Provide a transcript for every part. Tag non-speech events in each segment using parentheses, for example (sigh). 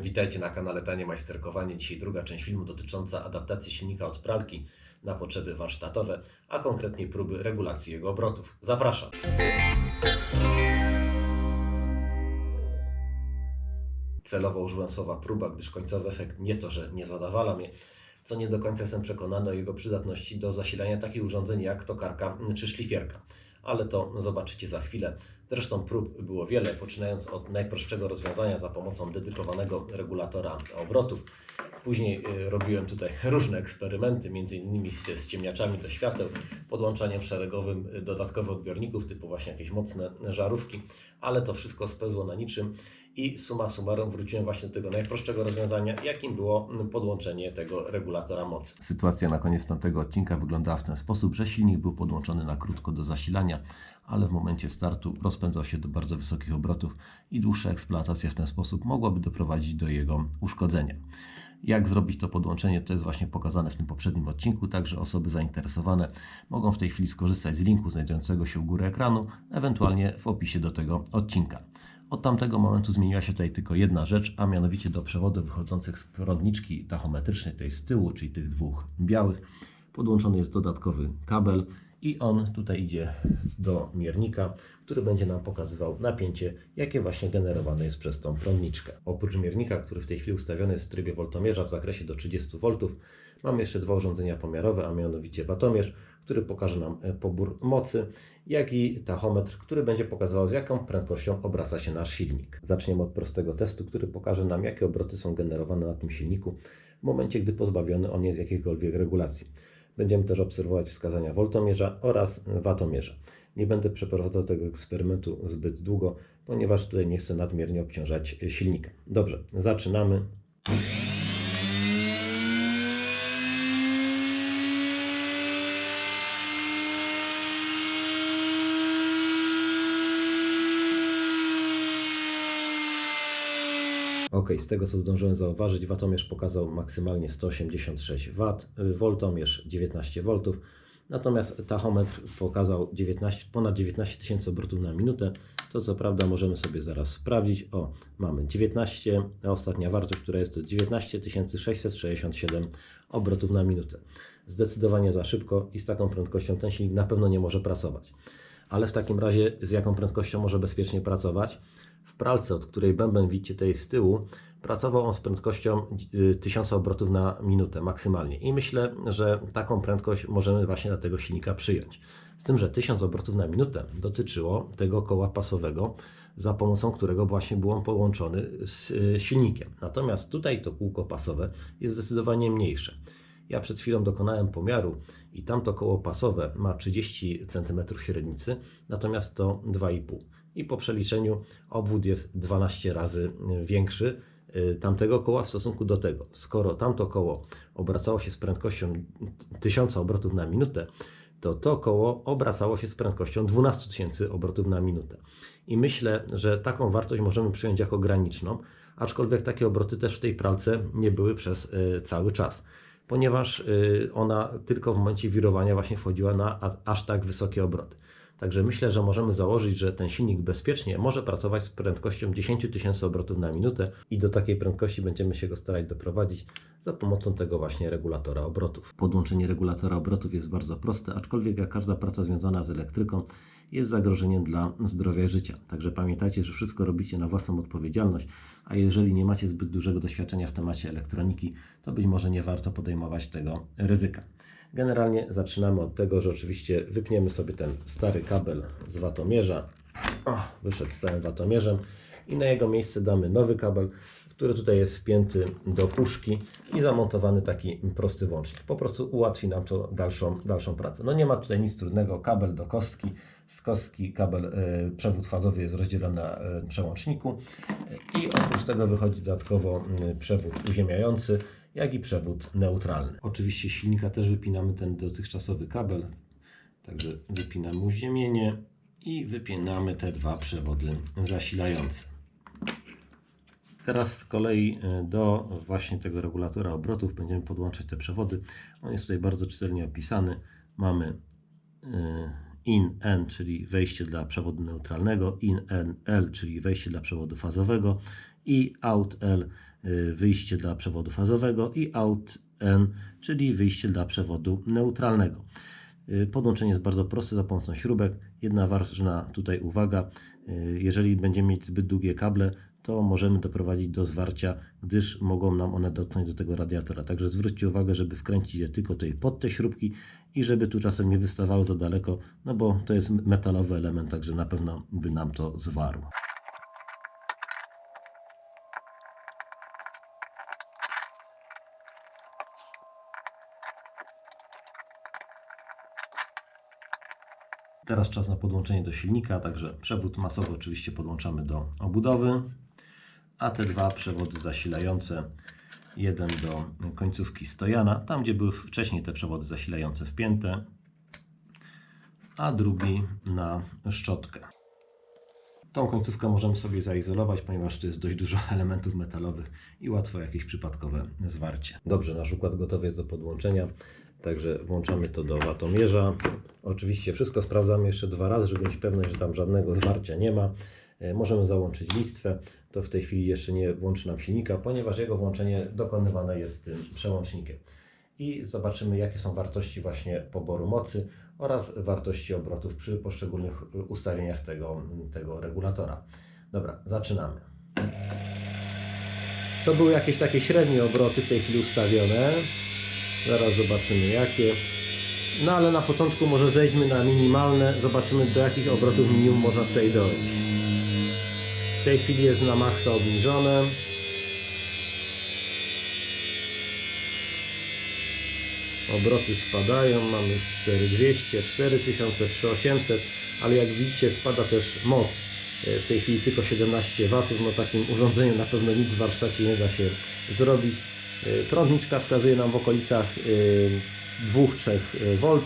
Witajcie na kanale Tanie Majsterkowanie. Dzisiaj druga część filmu dotycząca adaptacji silnika od pralki na potrzeby warsztatowe, a konkretnie próby regulacji jego obrotów. Zapraszam. Celowo użyłem słowa próba, gdyż końcowy efekt nie to, że nie zadawala mnie, co nie do końca jestem przekonany o jego przydatności do zasilania takich urządzeń jak tokarka czy szlifierka. Ale to zobaczycie za chwilę. Zresztą prób było wiele, poczynając od najprostszego rozwiązania za pomocą dedykowanego regulatora obrotów. Później y, robiłem tutaj różne eksperymenty, innymi z, z ciemniaczami do świateł, podłączaniem szeregowym y, dodatkowych odbiorników, typu właśnie jakieś mocne żarówki, ale to wszystko spełzło na niczym i summa summarum wróciłem właśnie do tego najprostszego rozwiązania, jakim było podłączenie tego regulatora mocy. Sytuacja na koniec tamtego odcinka wyglądała w ten sposób, że silnik był podłączony na krótko do zasilania, ale w momencie startu rozpędzał się do bardzo wysokich obrotów i dłuższa eksploatacja w ten sposób mogłaby doprowadzić do jego uszkodzenia. Jak zrobić to podłączenie, to jest właśnie pokazane w tym poprzednim odcinku, także osoby zainteresowane mogą w tej chwili skorzystać z linku znajdującego się u góry ekranu, ewentualnie w opisie do tego odcinka. Od tamtego momentu zmieniła się tutaj tylko jedna rzecz, a mianowicie do przewodów wychodzących z prądniczki tachometrycznej, tej z tyłu, czyli tych dwóch białych, podłączony jest dodatkowy kabel i on tutaj idzie do miernika, który będzie nam pokazywał napięcie, jakie właśnie generowane jest przez tą prądniczkę. Oprócz miernika, który w tej chwili ustawiony jest w trybie voltomierza w zakresie do 30 V, mamy jeszcze dwa urządzenia pomiarowe, a mianowicie watomierz, który pokaże nam e, pobór mocy, jak i tachometr, który będzie pokazywał z jaką prędkością obraca się nasz silnik. Zaczniemy od prostego testu, który pokaże nam jakie obroty są generowane na tym silniku w momencie, gdy pozbawiony on jest jakiejkolwiek regulacji. Będziemy też obserwować wskazania voltomierza oraz watomierza. Nie będę przeprowadzał tego eksperymentu zbyt długo, ponieważ tutaj nie chcę nadmiernie obciążać silnika. Dobrze, zaczynamy. Ok, z tego co zdążyłem zauważyć, watomierz pokazał maksymalnie 186 W, voltomierz 19 V, natomiast tachometr pokazał 19, ponad 19 tysięcy obrotów na minutę. To co prawda możemy sobie zaraz sprawdzić. O, mamy 19, a ostatnia wartość, która jest to 19 667 obrotów na minutę. Zdecydowanie za szybko i z taką prędkością ten silnik na pewno nie może pracować. Ale w takim razie z jaką prędkością może bezpiecznie pracować? w pralce, od której bęben widzicie tutaj z tyłu, pracował on z prędkością 1000 obrotów na minutę maksymalnie. I myślę, że taką prędkość możemy właśnie dla tego silnika przyjąć. Z tym, że 1000 obrotów na minutę dotyczyło tego koła pasowego, za pomocą którego właśnie był on połączony z y, silnikiem. Natomiast tutaj to kółko pasowe jest zdecydowanie mniejsze. Ja przed chwilą dokonałem pomiaru i tamto koło pasowe ma 30 cm średnicy, natomiast to 2,5 i po przeliczeniu obwód jest 12 razy większy y, tamtego koła w stosunku do tego. Skoro tamto koło obracało się z prędkością 1000 obrotów na minutę, to to koło obracało się z prędkością 12 tysięcy obrotów na minutę. I myślę, że taką wartość możemy przyjąć jako graniczną, aczkolwiek takie obroty też w tej pralce nie były przez y, cały czas, ponieważ y, ona tylko w momencie wirowania właśnie wchodziła na aż tak wysokie obroty. Także myślę, że możemy założyć, że ten silnik bezpiecznie może pracować z prędkością 10 tysięcy obrotów na minutę i do takiej prędkości będziemy się go starać doprowadzić za pomocą tego właśnie regulatora obrotów. Podłączenie regulatora obrotów jest bardzo proste, aczkolwiek jak każda praca związana z elektryką jest zagrożeniem dla zdrowia i życia. Także pamiętajcie, że wszystko robicie na własną odpowiedzialność, a jeżeli nie macie zbyt dużego doświadczenia w temacie elektroniki, to być może nie warto podejmować tego ryzyka. Generalnie zaczynamy od tego, że oczywiście wypniemy sobie ten stary kabel z watomierza. O, wyszedł z całym watomierzem i na jego miejsce damy nowy kabel, który tutaj jest wpięty do puszki i zamontowany taki prosty włącznik. Po prostu ułatwi nam to dalszą, dalszą pracę. No nie ma tutaj nic trudnego, kabel do kostki. Z kostki kabel, y, przewód fazowy jest rozdzielony na y, przełączniku i oprócz tego wychodzi dodatkowo y, przewód uziemiający jak i przewód neutralny. Oczywiście silnika też wypinamy ten dotychczasowy kabel, także wypinamy uziemienie i wypinamy te dwa przewody zasilające. Teraz z kolei e, do właśnie tego regulatora obrotów będziemy podłączać te przewody. On jest tutaj bardzo czytelnie opisany. Mamy e, in N, czyli wejście dla przewodu neutralnego, in N L, czyli wejście dla przewodu fazowego i out L, y, wyjście dla przewodu fazowego i out N, czyli wyjście dla przewodu neutralnego. Y, Podłączenie jest bardzo proste za pomocą śrubek. Jedna ważna tutaj uwaga, y, jeżeli będziemy mieć zbyt długie kable, to możemy doprowadzić do zwarcia, gdyż mogą nam one dotknąć do tego radiatora. Także zwróćcie uwagę, żeby wkręcić je tylko tutaj pod te śrubki i żeby tu czasem nie wystawały za daleko, no bo to jest metalowy element, także na pewno by nam to zwarł. Teraz czas na podłączenie do silnika, także przewód masowy oczywiście podłączamy do obudowy, a te dwa przewody zasilające, jeden do końcówki stojana, tam gdzie były wcześniej te przewody zasilające wpięte, a drugi na szczotkę. Tą końcówkę możemy sobie zaizolować, ponieważ tu jest dość dużo (laughs) elementów metalowych i łatwo jakieś przypadkowe zwarcie. Dobrze, nasz układ gotowy jest do podłączenia, także włączamy to do watomierza. Oczywiście wszystko sprawdzamy jeszcze dwa razy, żeby mieć pewność, że tam żadnego zwarcia nie ma. E, Możemy załączyć listwę, to w tej chwili jeszcze nie włączy nam silnika, ponieważ jego włączenie dokonywane jest tym przełącznikiem. I zobaczymy, jakie są wartości właśnie poboru mocy oraz wartości obrotów przy poszczególnych y, ustawieniach tego, tego regulatora. Dobra, zaczynamy. To były jakieś takie średnie obroty w tej chwili ustawione. Zaraz zobaczymy jakie. No ale na początku może zejdźmy na minimalne. Zobaczymy do jakich obrotów minimum można tutaj dojść. W tej chwili jest na maksa obniżone. Obroty spadają, mamy 4200, 4000, 3800, ale jak widzicie spada też moc. E, W tej chwili tylko 17 W, no takim urządzeniem na pewno nic w warsztacie nie da się zrobić. E, Prądniczka wskazuje nam w okolicach 2-3 V,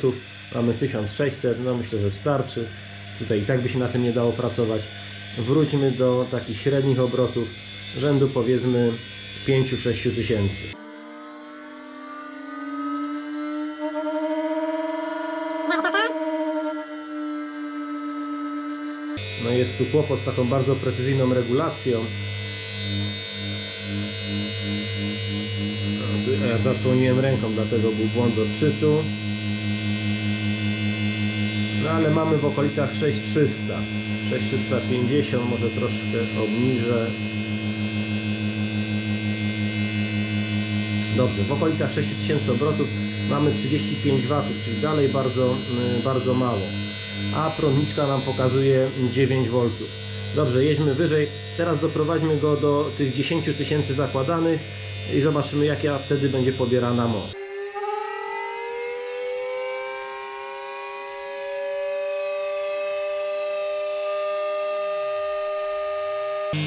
mamy 1600, no myślę, że starczy. Tutaj i tak by się na tym nie dało pracować. Wróćmy do takich średnich obrotów, rzędu powiedzmy 5-6 tysięcy. No jest tu kłopot z taką bardzo precyzyjną regulacją. Ja zasłoniłem ręką, dlatego był błąd odczytu. No ale mamy w okolicach 6300. 6350, może troszkę obniżę. Dobrze, w okolicach 6000 obrotów mamy 35 W, czyli dalej bardzo, y, bardzo mało. A prądniczka nam pokazuje 9 V. Dobrze, jedźmy wyżej. Teraz doprowadźmy go do tych 10 tysięcy zakładanych i zobaczymy jaka wtedy będzie pobierana moc.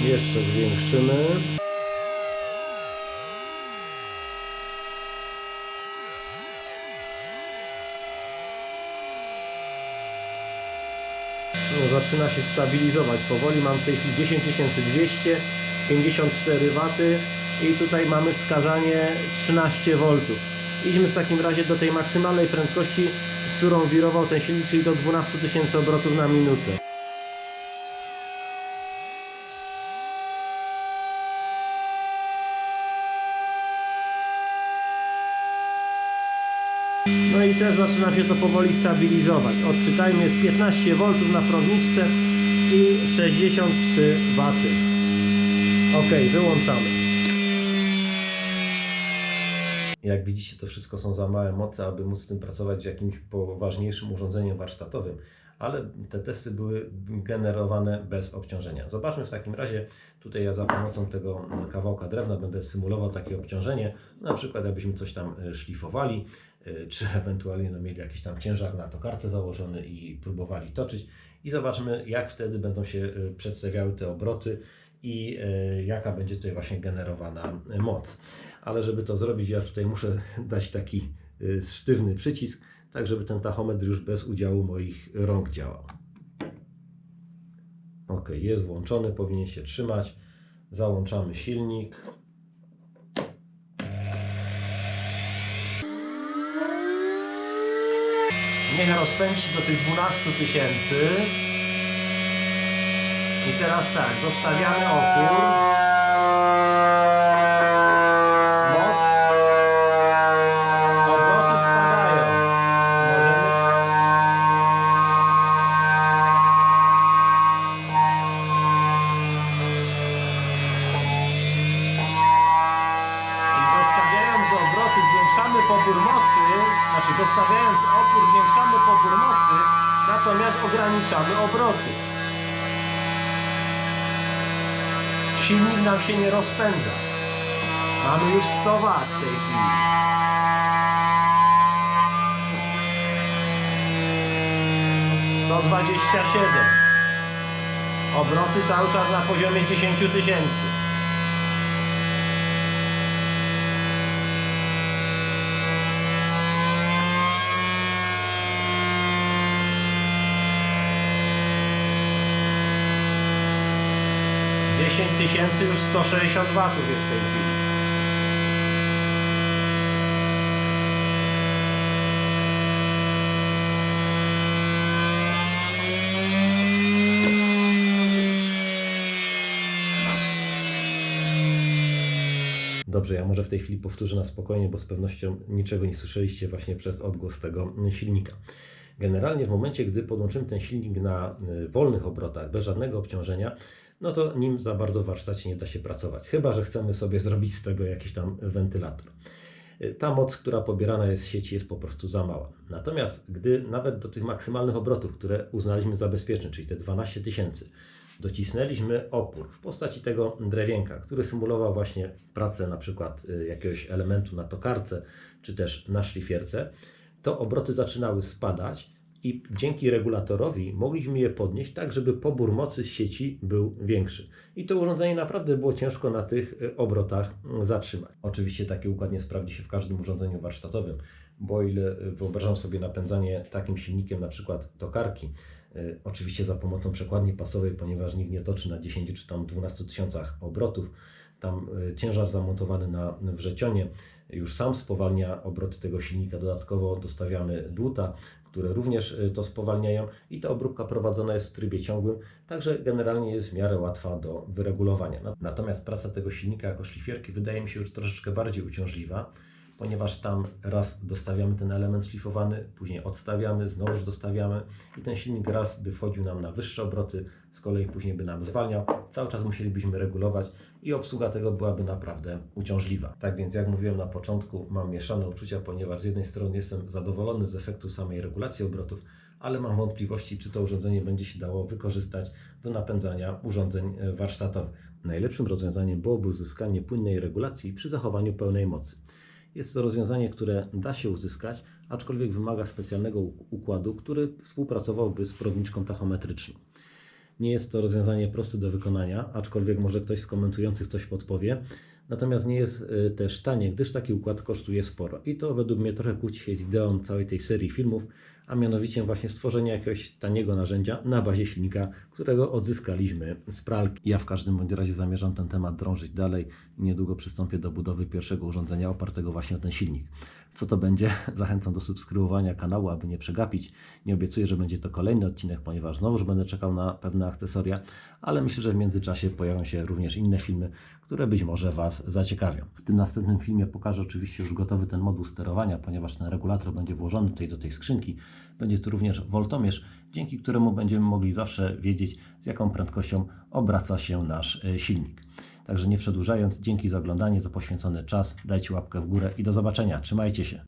Jeszcze zwiększymy. No, zaczyna się stabilizować powoli. Mam w tej chwili 10200, 54 W i tutaj mamy wskazanie 13 V. Idźmy w takim razie do tej maksymalnej prędkości, z którą wirował ten silnik, czyli do 12 tysięcy obrotów na minutę. No i też zaczyna się to powoli stabilizować. Odczytajmy, jest 15 V na prądniczce i 63 W. Ok, wyłączamy. Jak widzicie, to wszystko są za małe moce, aby móc z tym pracować z jakimś poważniejszym urządzeniem warsztatowym, ale te testy były generowane bez obciążenia. Zobaczmy w takim razie, tutaj ja za pomocą tego kawałka drewna będę symulował takie obciążenie, na przykład jakbyśmy coś tam e, szlifowali, czy ewentualnie no, mieli jakiś tam ciężar na tokarce założony i próbowali toczyć i zobaczmy jak wtedy będą się e, przedstawiały te obroty i e, jaka będzie tutaj właśnie generowana moc. Ale żeby to zrobić, ja tutaj muszę (laughs) dać taki sztywny przycisk, tak żeby ten tachometr już bez udziału moich rąk działał. Ok, jest włączony, powinien się trzymać. Załączamy silnik. Rozpędzi do tych 12 tysięcy. I teraz tak, zostawiamy opór. Dostawiając opór zwiększamy pobór mocy, natomiast ograniczamy obroty. Silnik nam się nie rozpędza. Mamy już 100 W w tej chwili. To 27. Obroty cały czas na poziomie 10 tysięcy. Tysięcy już 160 watów jest w tej chwili. Dobrze, ja może w tej chwili powtórzę na spokojnie, bo z pewnością niczego nie słyszeliście właśnie przez odgłos tego silnika. Generalnie w momencie, gdy podłączymy ten silnik na y, wolnych obrotach, bez żadnego obciążenia, no to nim za bardzo w warsztacie nie da się pracować. Chyba, że chcemy sobie zrobić z tego jakiś tam wentylator. Y, Ta moc, która pobierana jest z sieci, jest po prostu za mała. Natomiast gdy nawet do tych maksymalnych obrotów, które uznaliśmy za bezpieczne, czyli te 12 tysięcy, docisnęliśmy opór w postaci tego drewienka, który symulował właśnie pracę na przykład y, jakiegoś elementu na tokarce, czy też na szlifierce, to obroty zaczynały spadać i dzięki regulatorowi mogliśmy je podnieść tak, żeby pobór mocy z sieci był większy. I to urządzenie naprawdę było ciężko na tych y, obrotach mm, zatrzymać. Oczywiście taki układ nie sprawdzi się w każdym urządzeniu warsztatowym, bo ile y, wyobrażam sobie napędzanie takim silnikiem na przykład tokarki, y, oczywiście za pomocą przekładni pasowej, ponieważ nikt nie toczy na 10 czy tam 12 tysiącach obrotów, tam ciężar zamontowany na wrzecionie już sam spowalnia obroty tego silnika. Dodatkowo dostawiamy dłuta, które również y, to spowalniają i ta obróbka prowadzona jest w trybie ciągłym, także generalnie jest w miarę łatwa do wyregulowania. Na- Natomiast praca tego silnika jako szlifierki wydaje mi się już troszeczkę bardziej uciążliwa, ponieważ tam raz dostawiamy ten element szlifowany, później odstawiamy, znowuż dostawiamy i ten silnik raz by wchodził nam na wyższe obroty, z kolei później by nam zwalniał. Cały czas musielibyśmy regulować i obsługa tego byłaby naprawdę uciążliwa. Tak więc, jak mówiłem na początku, mam mieszane uczucia, ponieważ z jednej strony jestem zadowolony z efektu samej regulacji obrotów, ale mam wątpliwości, czy to urządzenie będzie się dało wykorzystać do napędzania urządzeń e, warsztatowych. Najlepszym rozwiązaniem byłoby uzyskanie płynnej regulacji przy zachowaniu pełnej mocy. Jest to rozwiązanie, które da się uzyskać, aczkolwiek wymaga specjalnego układu, który współpracowałby z prądniczką tachometryczną. Nie jest to rozwiązanie proste do wykonania, aczkolwiek może ktoś z komentujących coś podpowie. Natomiast nie jest y, też tanie, gdyż taki układ kosztuje sporo. I to według mnie trochę kłóci się z ideą całej tej serii filmów, a mianowicie właśnie stworzenia jakiegoś taniego narzędzia na bazie silnika, którego odzyskaliśmy z pralki. Ja w każdym bądź razie zamierzam ten temat drążyć dalej i niedługo przystąpię do budowy pierwszego urządzenia opartego właśnie o ten silnik. Co to będzie? (laughs) Zachęcam do subskrybowania kanału, aby nie przegapić. Nie obiecuję, że będzie to kolejny odcinek, ponieważ znowuż będę czekał na pewne akcesoria, ale myślę, że w międzyczasie pojawią się również inne filmy, które być może Was zaciekawią. W tym następnym filmie pokażę oczywiście już gotowy ten moduł sterowania, ponieważ ten regulator będzie włożony tutaj do tej skrzynki. Będzie tu również woltomierz, dzięki któremu będziemy mogli zawsze wiedzieć, z jaką prędkością obraca się nasz e, silnik. Także nie przedłużając, dzięki za oglądanie, za poświęcony czas. Dajcie łapkę w górę i do zobaczenia. Trzymajcie się.